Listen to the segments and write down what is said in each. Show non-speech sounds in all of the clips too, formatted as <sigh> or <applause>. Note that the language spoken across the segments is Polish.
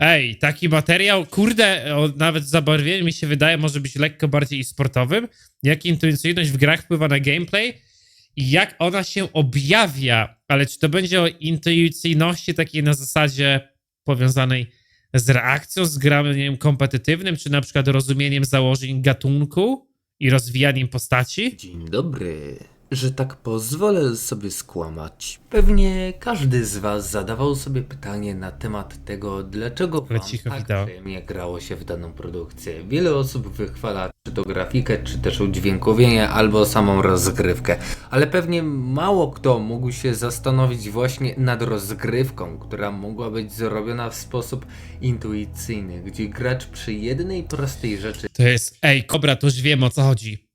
Ej, taki materiał, kurde, o, nawet zabarwienie mi się wydaje, może być lekko bardziej sportowym. Jak intuicyjność w grach wpływa na gameplay i jak ona się objawia. Ale czy to będzie o intuicyjności takiej na zasadzie powiązanej z reakcją, z graniem kompetytywnym, czy na przykład rozumieniem założeń gatunku i rozwijaniem postaci? Dzień dobry. Że tak pozwolę sobie skłamać. Pewnie każdy z Was zadawał sobie pytanie na temat tego, dlaczego wam cicho tak przyjemnie grało się w daną produkcję. Wiele osób wychwala czy to grafikę, czy też udźwiękowienie, albo samą rozgrywkę. Ale pewnie mało kto mógł się zastanowić właśnie nad rozgrywką, która mogła być zrobiona w sposób intuicyjny, gdzie gracz przy jednej prostej rzeczy To jest, ej, kobra, to już wiem o co chodzi.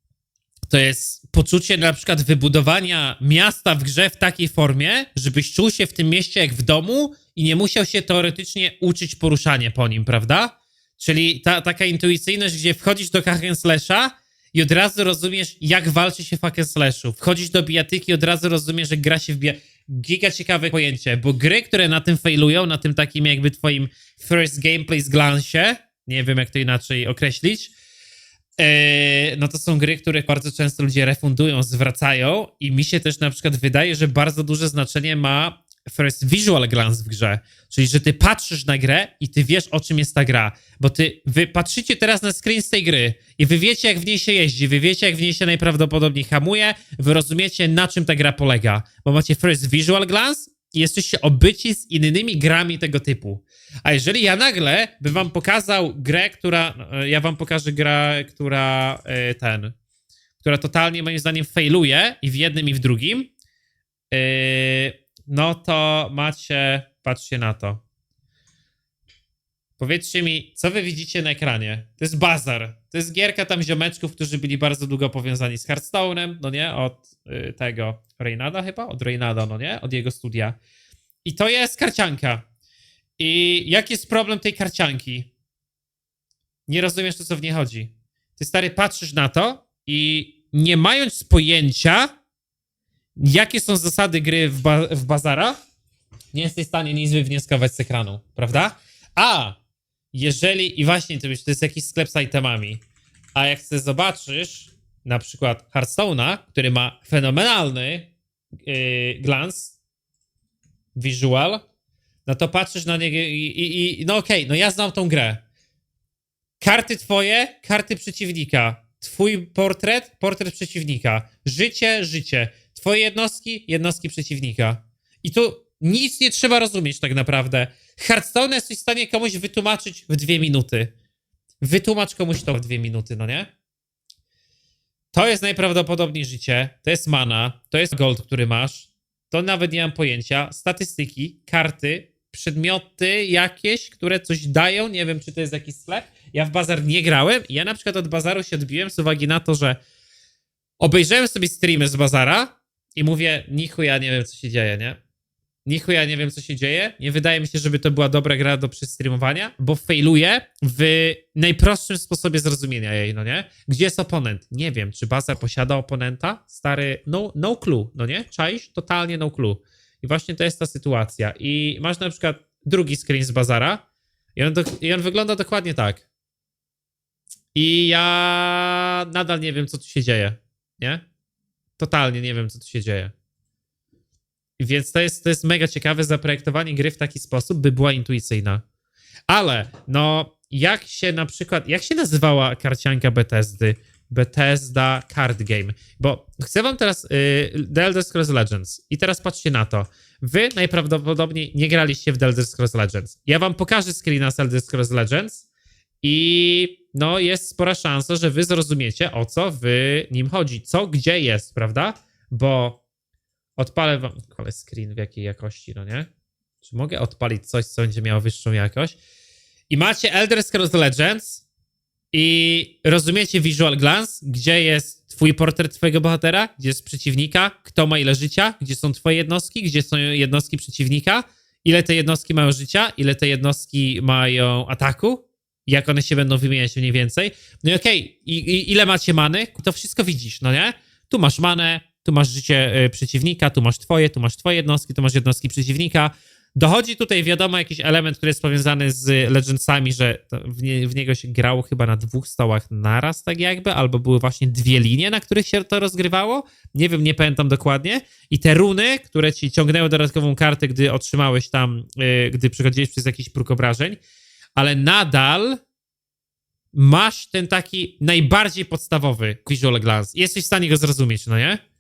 To jest poczucie na przykład wybudowania miasta w grze w takiej formie, żebyś czuł się w tym mieście jak w domu i nie musiał się teoretycznie uczyć poruszania po nim, prawda? Czyli ta taka intuicyjność, gdzie wchodzisz do hack and slasha i od razu rozumiesz, jak walczy się w hack and slashu. Wchodzisz do bijatyki i od razu rozumiesz, że gra się w bija... Giga ciekawe pojęcie, bo gry, które na tym failują, na tym takim jakby twoim first gameplay z glansie, nie wiem jak to inaczej określić, no to są gry, które bardzo często ludzie refundują, zwracają i mi się też na przykład wydaje, że bardzo duże znaczenie ma first visual glance w grze, czyli że ty patrzysz na grę i ty wiesz o czym jest ta gra, bo ty, wy patrzycie teraz na screen z tej gry i wy wiecie jak w niej się jeździ, wy wiecie jak w niej się najprawdopodobniej hamuje, wy rozumiecie na czym ta gra polega, bo macie first visual glance jesteście obyci z innymi grami tego typu. A jeżeli ja nagle bym wam pokazał grę, która. e, Ja wam pokażę grę, która e, ten. Która totalnie moim zdaniem failuje i w jednym, i w drugim. e, No to macie. Patrzcie na to. Powiedzcie mi, co wy widzicie na ekranie? To jest bazar. To jest gierka tam ziomeczków, którzy byli bardzo długo powiązani z Hearthstone'em, no nie? Od y, tego Reynada chyba? Od Reynada, no nie? Od jego studia. I to jest karcianka. I jaki jest problem tej karcianki? Nie rozumiesz, o co w niej chodzi. Ty stary patrzysz na to i nie mając pojęcia, jakie są zasady gry w, ba w bazara, nie jesteś w stanie nic wywnioskować z ekranu, prawda? A jeżeli, i właśnie to, jest jakiś sklep z itemami, a jak chcesz zobaczysz na przykład Hearthstone'a, który ma fenomenalny yy, glans, visual, no to patrzysz na niego i, i, i no okej, no ja znam tą grę. Karty twoje, karty przeciwnika. Twój portret, portret przeciwnika. Życie, życie. Twoje jednostki, jednostki przeciwnika. I tu nic nie trzeba rozumieć tak naprawdę. Hearthstone jesteś w stanie komuś wytłumaczyć w dwie minuty. Wytłumacz komuś to w dwie minuty, no nie? To jest najprawdopodobniej życie, to jest mana, to jest gold, który masz, to nawet nie mam pojęcia. Statystyki, karty, przedmioty jakieś, które coś dają. Nie wiem, czy to jest jakiś sklep. Ja w bazar nie grałem. Ja na przykład od bazaru się odbiłem z uwagi na to, że obejrzałem sobie streamy z bazara i mówię, nichu ja nie wiem, co się dzieje, nie? Nichu ja nie wiem, co się dzieje. Nie wydaje mi się, żeby to była dobra gra do przystreamowania, bo failuje w najprostszym sposobie zrozumienia jej, no nie? Gdzie jest oponent? Nie wiem, czy baza posiada oponenta? Stary, no, no clue, no nie? Czaisz? Totalnie no clue. I właśnie to jest ta sytuacja. I masz na przykład drugi screen z bazara i on, do, i on wygląda dokładnie tak. I ja nadal nie wiem, co tu się dzieje, nie? Totalnie nie wiem, co tu się dzieje. Więc to jest, to jest mega ciekawe zaprojektowanie gry w taki sposób, by była intuicyjna. Ale, no, jak się na przykład, jak się nazywała karcianka Bethesdy? Bethesda Card Game. Bo chcę wam teraz y, The Elder Scrolls Legends. I teraz patrzcie na to. Wy najprawdopodobniej nie graliście w The Elder Scrolls Legends. Ja wam pokażę screena z Elder Scrolls Legends i no jest spora szansa, że wy zrozumiecie o co w nim chodzi. Co gdzie jest, prawda? Bo odpalę wam... Ale screen w jakiej jakości, no nie? Czy mogę odpalić coś, co będzie miało wyższą jakość? I macie Elder Scrolls Legends i rozumiecie visual glance, gdzie jest twój portret twojego bohatera, gdzie jest przeciwnika, kto ma ile życia, gdzie są twoje jednostki, gdzie są jednostki przeciwnika, ile te jednostki mają życia, ile te jednostki mają ataku, jak one się będą wymieniać mniej więcej. No i okej, i ile macie many, to wszystko widzisz, no nie? Tu masz manę, tu masz życie y, przeciwnika, tu masz twoje, tu masz twoje jednostki, tu masz jednostki przeciwnika. Dochodzi tutaj, wiadomo, jakiś element, który jest powiązany z Legendsami, że w, nie, w niego się grało chyba na dwóch stołach naraz, tak jakby, albo były właśnie dwie linie, na których się to rozgrywało. Nie wiem, nie pamiętam dokładnie. I te runy, które ci ciągnęły dodatkową kartę, gdy otrzymałeś tam, yy, gdy przechodziłeś przez jakiś próg obrażeń, ale nadal masz ten taki najbardziej podstawowy visual glance. Jesteś w stanie go zrozumieć, no nie?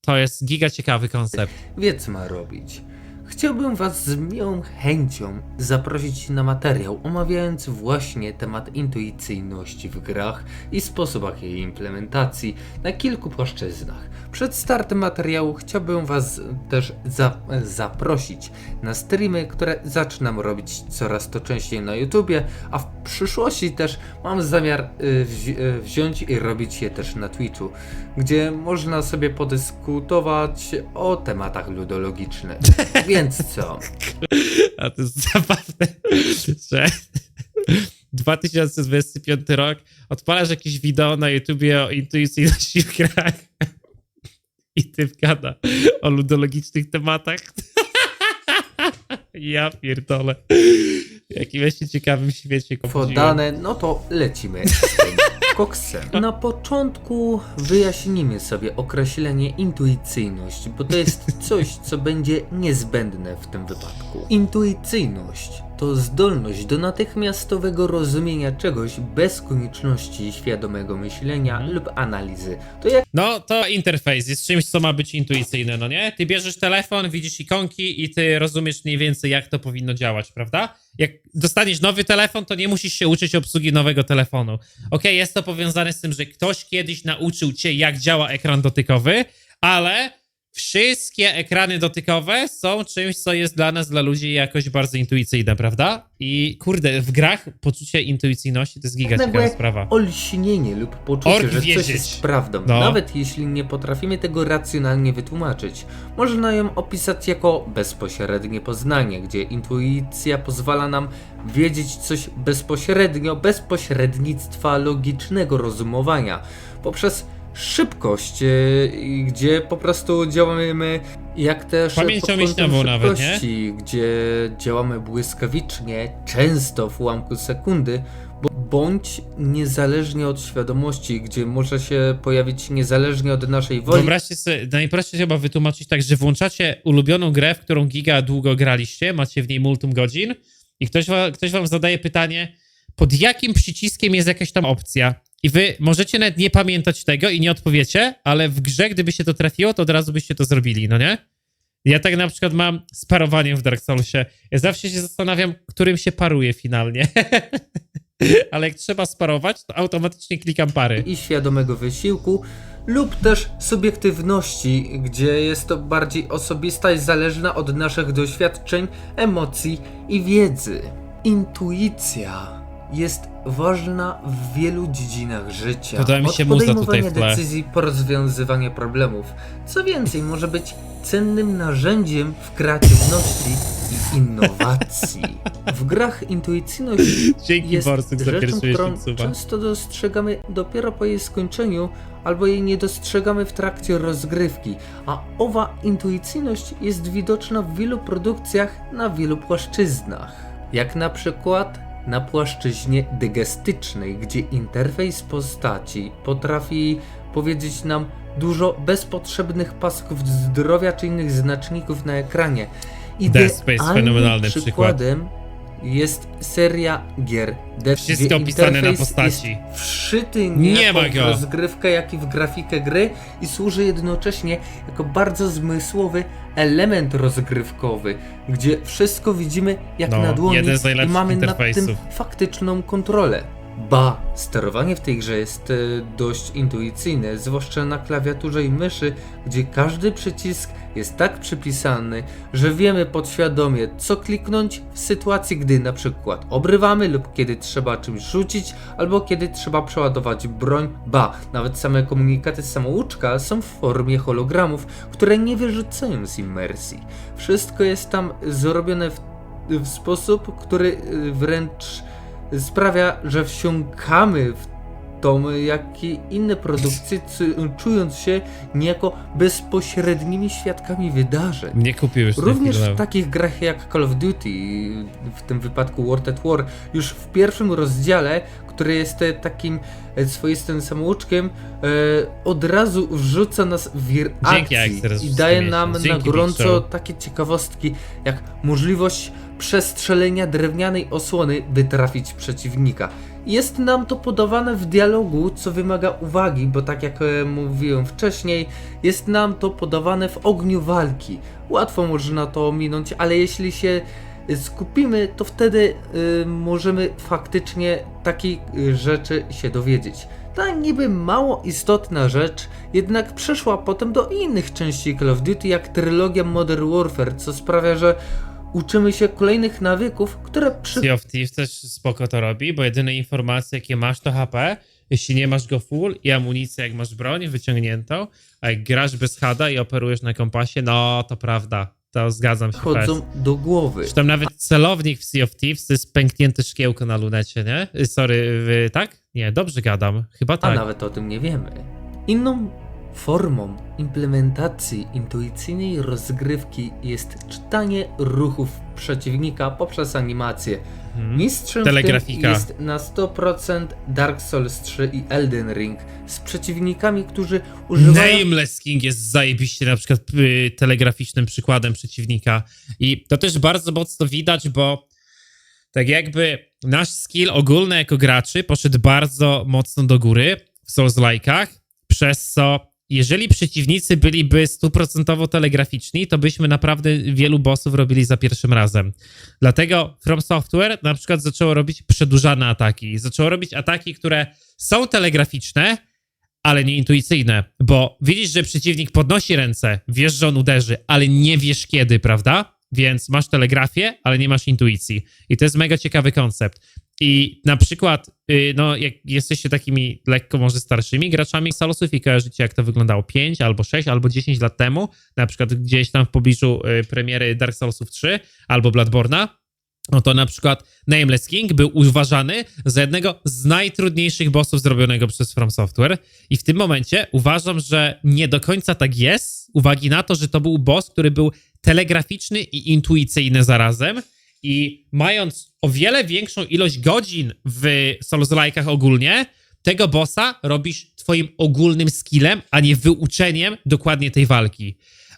To jest giga ciekawy koncept. wie co ma robić. Chciałbym Was z miłą chęcią zaprosić na materiał omawiający właśnie temat intuicyjności w grach i sposobach jej implementacji na kilku płaszczyznach. Przed startem materiału chciałbym Was też za zaprosić na streamy, które zaczynam robić coraz to częściej na YouTubie, a w przyszłości też mam zamiar y, wzi y, wziąć i robić je też na Twitchu, gdzie można sobie podyskutować o tematach ludologicznych. <laughs> Więc co? A to jest zabawne, <laughs> że 2025 rok odpalasz jakieś wideo na YouTubie o intuicyjności w grach <laughs> i ty gada o ludologicznych tematach. Ja pierdolę. Jakim ja się ciekawym świecie. Podane, no to lecimy z tym <laughs> koksem. Na początku wyjaśnimy sobie określenie intuicyjność, bo to jest <laughs> coś, co będzie niezbędne w tym wypadku. Intuicyjność to zdolność do natychmiastowego rozumienia czegoś bez konieczności świadomego myślenia lub analizy. To jak No, to interfejs jest czymś, co ma być intuicyjne, no nie? Ty bierzesz telefon, widzisz ikonki i ty rozumiesz mniej więcej, jak to powinno działać, prawda? Jak dostaniesz nowy telefon, to nie musisz się uczyć obsługi nowego telefonu. Okej, jest to powiązane z tym, że ktoś kiedyś nauczył cię, jak działa ekran dotykowy, ale wszystkie ekrany dotykowe są czymś, co jest dla nas, dla ludzi jakoś bardzo intuicyjne, prawda? I kurde, w grach poczucie intuicyjności to jest giga ciekawa nagłe sprawa. olśnienie lub poczucie, Ork że coś wiedzieć. jest prawdą, No. nawet jeśli nie potrafimy tego racjonalnie wytłumaczyć. Można ją opisać jako bezpośrednie poznanie, gdzie intuicja pozwala nam wiedzieć coś bezpośrednio, bez pośrednictwa logicznego rozumowania, poprzez szybkość, i gdzie po prostu działamy jak też Pamięcią pod kątem nawet, nie? szybkości, gdzie działamy błyskawicznie, często w ułamku sekundy, bądź niezależnie od świadomości, gdzie może się pojawić niezależnie od naszej woli. Wyobraźcie sobie, najprościej się chyba wytłumaczyć tak, że włączacie ulubioną grę, w którą giga długo graliście, macie w niej multum godzin i ktoś, wa, ktoś wam zadaje pytanie, pod jakim przyciskiem jest jakaś tam opcja. I wy możecie nawet nie pamiętać tego i nie odpowiecie, ale w grze, gdyby się to trafiło, to od razu byście to zrobili, no nie? Ja tak na przykład mam z parowaniem w Dark Soulsie. Ja zawsze się zastanawiam, którym się paruje finalnie. <laughs> ale jak trzeba sparować, to automatycznie klikam pary. i świadomego wysiłku, lub też subiektywności, gdzie jest to bardziej osobista i zależna od naszych doświadczeń, emocji i wiedzy. Intuicja jest ważna w wielu dziedzinach życia. Podoba mi od się tutaj podejmowania decyzji po rozwiązywanie problemów. Co więcej, może być cennym narzędziem w kreatywności i innowacji. W grach intuicyjność <laughs> Dzięki jest Borsuk za rzeczą, którą często dostrzegamy dopiero po jej skończeniu, albo jej nie dostrzegamy w trakcie rozgrywki, a owa intuicyjność jest widoczna w wielu produkcjach na wielu płaszczyznach. Jak na przykład na płaszczyźnie dygestycznej, gdzie interfejs postaci potrafi powiedzieć nam dużo bez potrzebnych pasków zdrowia czy innych znaczników na ekranie. Dead Space, Idealnym fenomenalny przykład. przykładem jest seria gier Dead, Wszystko opisane na postaci. Jest wszyty Nie w rozgrywkę, jak i w grafikę gry i służy jednocześnie jako bardzo zmysłowy element rozgrywkowy, gdzie wszystko widzimy jak No, na dłoni i mamy nad tym faktyczną kontrolę. Ba, sterowanie w tej grze jest e, dość intuicyjne, zwłaszcza na klawiaturze i myszy, gdzie każdy przycisk jest tak przypisany, że wiemy podświadomie, co kliknąć w sytuacji, gdy na przykład obrywamy lub kiedy trzeba czymś rzucić, albo kiedy trzeba przeładować broń. Ba, nawet same komunikaty z samouczka są w formie hologramów, które nie wyrzucają z immersji. Wszystko jest tam zrobione w, w sposób, który y, wręcz sprawia, że wsiąkamy w Tom, jak i inne produkcje, czując się niejako bezpośrednimi świadkami wydarzeń. Nie kupiłeś Również w takich grach jak Call of Duty, w tym wypadku World at War, już w pierwszym rozdziale, który jest takim e, swoistym samouczkiem, e, od razu wrzuca nas w akcji i daje nam na gorąco takie ciekawostki, jak możliwość przestrzelenia drewnianej osłony, by trafić przeciwnika. Jest nam to podawane w dialogu, co wymaga uwagi, bo tak jak e, mówiłem wcześniej, jest nam to podawane w ogniu walki. Łatwo można to ominąć, ale jeśli się y, skupimy, to wtedy y, możemy faktycznie takiej rzeczy się dowiedzieć. Ta niby mało istotna rzecz, jednak przeszła potem do innych części Call of Duty, jak trylogia Modern Warfare, co sprawia, że uczymy się kolejnych nawyków, które przy Sea of Thieves też spoko to robi, bo jedyne informacje jakie masz to HP, jeśli nie masz go full i amunicję jak masz broń wyciągniętą, a jak grasz bez hada i operujesz na kompasie, no to prawda, to zgadzam się chodzą do głowy. Zresztą nawet celownik w Sea of Thieves to jest pęknięte szkiełko na lunecie, nie? Y, Sorry, wy, tak? Nie, dobrze gadam, chyba a tak. nawet o tym nie wiemy. Inną formą implementacji intuicyjnej rozgrywki jest czytanie ruchów przeciwnika poprzez animację. Mhm. Mistrzem Telegrafika. jest na 100% Dark Souls 3 i Elden Ring z przeciwnikami, którzy używają Nameless King jest zajebiście na przykład y, telegraficznym przykładem przeciwnika i to też bardzo mocno widać, bo tak jakby nasz skill ogólny jako graczy poszedł bardzo mocno do góry w Souls-like'ach, przez co jeżeli przeciwnicy byliby stuprocentowo telegraficzni, to byśmy naprawdę wielu bossów robili za pierwszym razem. Dlatego From Software na przykład zaczęło robić przedłużane ataki. Zaczęło robić ataki, które są telegraficzne, ale nie intuicyjne, bo widzisz, że przeciwnik podnosi ręce, wiesz, że on uderzy, ale nie wiesz kiedy, prawda? Więc masz telegrafię, ale nie masz intuicji. I to jest mega ciekawy koncept. I na przykład, y, no, jak jesteście takimi lekko może starszymi graczami Salosów i kojarzycie, jak to wyglądało? 5 albo 6 albo 10 lat temu, na przykład gdzieś tam w pobliżu y, premiery Dark Soulsów 3 albo Bloodborna, no to na przykład Nameless King był uważany za jednego z najtrudniejszych bossów zrobionego przez From Software. I w tym momencie uważam, że nie do końca tak jest, uwagi na to, że to był boss, który był telegraficzny i intuicyjny zarazem i mając o wiele większą ilość godzin w Souls-like'ach ogólnie, tego bossa robisz twoim ogólnym skillem, a nie wyuczeniem dokładnie tej walki.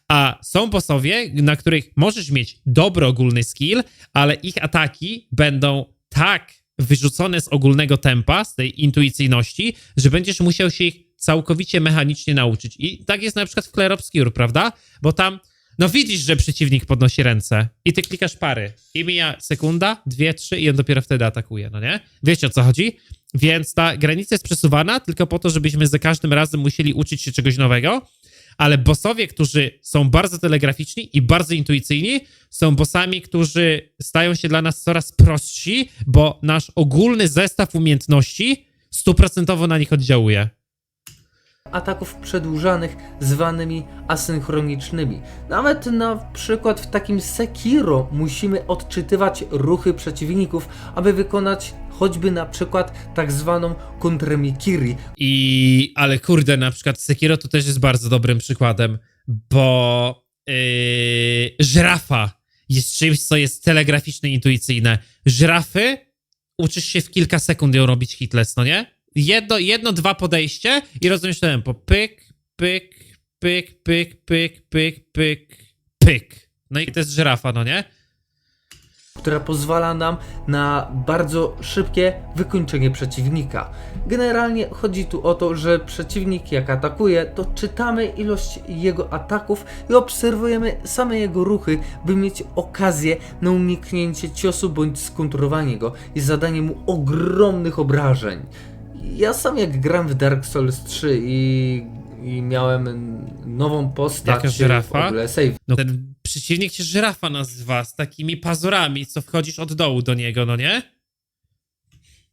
A są bossowie, na których możesz mieć dobry ogólny skill, ale ich ataki będą tak wyrzucone z ogólnego tempa, z tej intuicyjności, że będziesz musiał się ich całkowicie mechanicznie nauczyć. I tak jest na przykład w Clair Obscure, prawda? Bo tam, no widzisz, że przeciwnik podnosi ręce i ty klikasz pary. I mija sekunda, dwie, trzy i on dopiero wtedy atakuje, no nie? Wiecie o co chodzi? Więc ta granica jest przesuwana tylko po to, żebyśmy za każdym razem musieli uczyć się czegoś nowego, ale bossowie, którzy są bardzo telegraficzni i bardzo intuicyjni, są bossami, którzy stają się dla nas coraz prostsi, bo nasz ogólny zestaw umiejętności stuprocentowo na nich oddziałuje. Ataków przedłużanych zwanymi asynchronicznymi. Nawet na przykład w takim Sekiro musimy odczytywać ruchy przeciwników, aby wykonać choćby na przykład tak zwaną kontremikiri, I, ale kurde, na przykład Sekiro to też jest bardzo dobrym przykładem, bo yy, żrafa jest czymś, co jest telegraficzne intuicyjne. Żrafy uczysz się w kilka sekund ją robić hitless, no nie? Jedno, jedno, dwa podejście i rozumiesz tempo. Pyk, pyk, pyk, pyk, pyk, pyk, pyk, pyk. No i to jest żyrafa, no nie? która pozwala nam na bardzo szybkie wykończenie przeciwnika. Generalnie chodzi tu o to, że przeciwnik jak atakuje, to czytamy ilość jego ataków i obserwujemy same jego ruchy, by mieć okazję na uniknięcie ciosu bądź skontrowanie go i zadanie mu ogromnych obrażeń. Ja sam jak gram w Dark Souls 3 i, i miałem nową postać Jaka żyrafa? w ogóle save No ten przeciwnik się żyrafa nazywa z takimi pazurami, co wchodzisz od dołu do niego, no nie?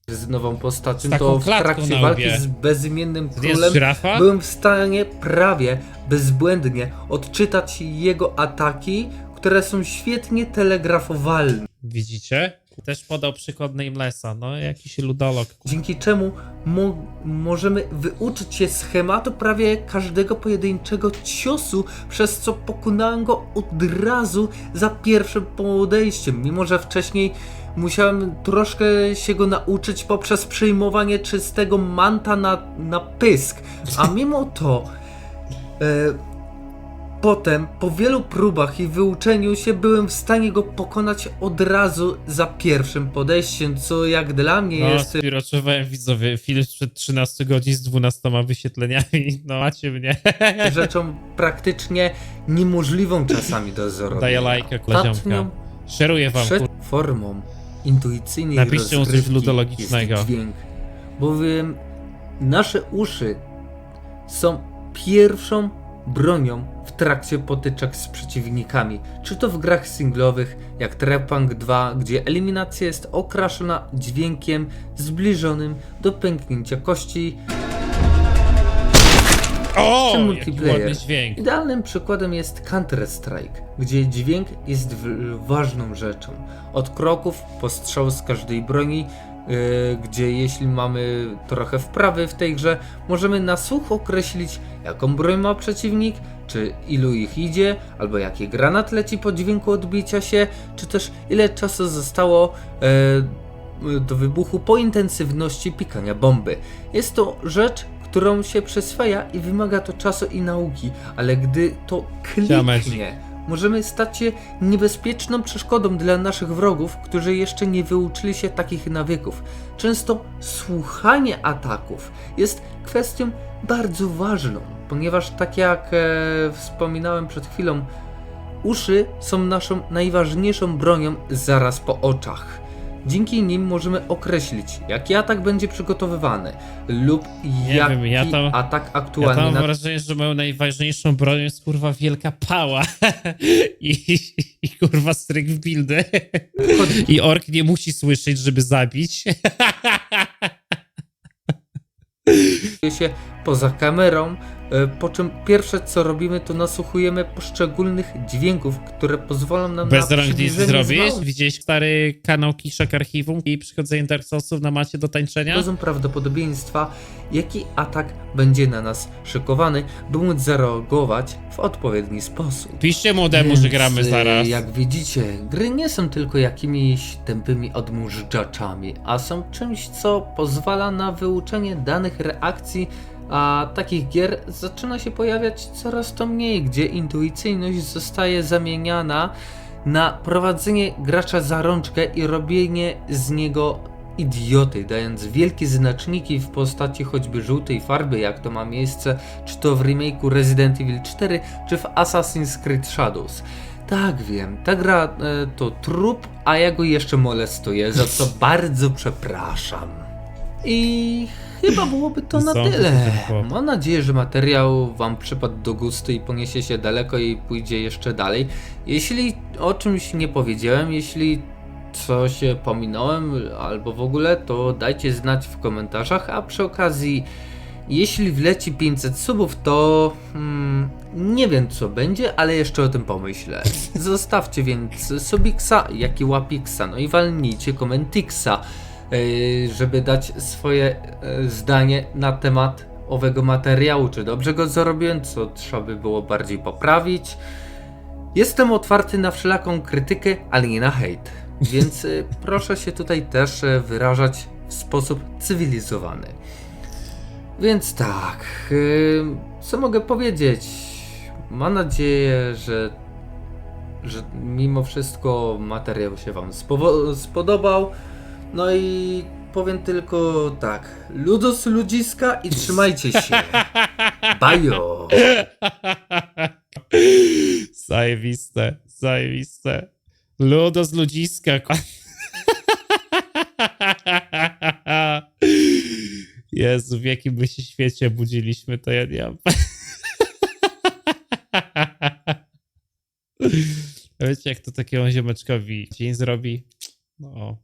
z nową postacią, Z taką to w klatką trakcie na walki łbie. z bezimiennym To nie jest królem żyrafa? byłem w stanie prawie bezbłędnie odczytać jego ataki, które są świetnie telegrafowalne. Widzicie? Też podał przykład Namelessa, no jakiś ludolog. dzięki czemu mo możemy wyuczyć się schematu prawie każdego pojedynczego ciosu, przez co pokonałem go od razu za pierwszym podejściem, mimo że wcześniej musiałem troszkę się go nauczyć poprzez przyjmowanie czystego manta na, na pysk, a mimo to e, Potem, po wielu próbach i wyuczeniu się, byłem w stanie go pokonać od razu za pierwszym podejściem, co jak dla mnie No, jest spiroczowałem widzowie film sprzed 13 godzin z 12 wyświetleniami. <laughs> No macie mnie. <laughs> rzeczą praktycznie niemożliwą czasami do zrobienia. Daję lajka, Ostatnią koleżanka. Szeruję wam, przed formą intuicyjnej Napiszcie coś rozgrywki ludologicznego. jest dźwięk, bowiem nasze uszy są pierwszą bronią w trakcie potyczek z przeciwnikami, czy to w grach singlowych jak Trepang 2, gdzie eliminacja jest okraszona dźwiękiem zbliżonym do pęknięcia kości, O, czy multiplayer. Idealnym przykładem jest Counter-Strike, gdzie dźwięk jest ważną rzeczą. Od kroków po strzał z każdej broni, gdzie jeśli mamy trochę wprawy w tej grze, możemy na słuch określić, jaką broń ma przeciwnik, czy ilu ich idzie, albo jaki granat leci po dźwięku odbicia się, czy też ile czasu zostało yy, do wybuchu po intensywności pikania bomby. Jest to rzecz, którą się przyswaja i wymaga to czasu i nauki, ale gdy to kliknie, możemy stać się niebezpieczną przeszkodą dla naszych wrogów, którzy jeszcze nie wyuczyli się takich nawyków. Często słuchanie ataków jest kwestią bardzo ważną, ponieważ tak jak e, wspominałem przed chwilą, uszy są naszą najważniejszą bronią zaraz po oczach. Dzięki nim możemy określić, jaki atak będzie przygotowywany lub Nie jaki wiem, ja tam- atak Ja aktualnie tam mam na wrażenie, że moją najważniejszą bronią jest kurwa wielka pała. <laughs> I, i kurwa stryk w buildy. I ork nie musi słyszeć, żeby zabić. <laughs> się poza kamerą, po czym pierwsze co robimy to nasłuchujemy poszczególnych dźwięków, które pozwolą nam Bez na rąk nic zwału. Widziałeś stary kanał Kiszek Archiwum i przychodzenie Dark Soulsów na macie do tańczenia? Dozą prawdopodobieństwa, jaki atak będzie na nas szykowany, by móc zareagować w odpowiedni sposób. Piszcie młodemu, że Więc, gramy e, zaraz. Jak widzicie, gry nie są tylko jakimiś tępymi odmurzaczaami, a są czymś, co pozwala na wyuczenie danych reakcji, a takich gier zaczyna się pojawiać coraz to mniej, gdzie intuicyjność zostaje zamieniana na prowadzenie gracza za rączkę i robienie z niego idioty, dając wielkie znaczniki w postaci choćby żółtej farby, jak to ma miejsce, czy to w remake'u Resident Evil 4, czy w Assassin's Creed Shadows. Tak wiem, ta gra e, to trup, a ja go jeszcze molestuję, za co <laughs> bardzo przepraszam. I chyba byłoby to na tyle. Mam nadzieję, że materiał Wam przypadł do gustu i poniesie się daleko i pójdzie jeszcze dalej. Jeśli o czymś nie powiedziałem, jeśli coś pominąłem albo w ogóle, to dajcie znać w komentarzach, a przy okazji jeśli wleci 500 subów, to hmm, nie wiem co będzie, ale jeszcze o tym pomyślę. <laughs> Zostawcie więc subiksa, jak i łapiksa, no i walnijcie komentiksa, żeby dać swoje yy, zdanie na temat owego materiału, czy dobrze go zrobiłem, co trzeba by było bardziej poprawić. Jestem otwarty na wszelaką krytykę, ale nie na hejt. Więc y, <laughs> proszę się tutaj też wyrażać w sposób cywilizowany. Więc tak, co mogę powiedzieć? Mam nadzieję, że, że mimo wszystko materiał się Wam spodobał. No i powiem tylko tak, ludos ludziska i trzymajcie się. <laughs> Bajo! Zajebiste, zajebiste. Ludo z ludziska. <laughs> Jezu, w jakim my się świecie budziliśmy, to ja nie mam. <laughs> Wiecie, jak to takiemu ziomeczkowi dzień zrobi? No,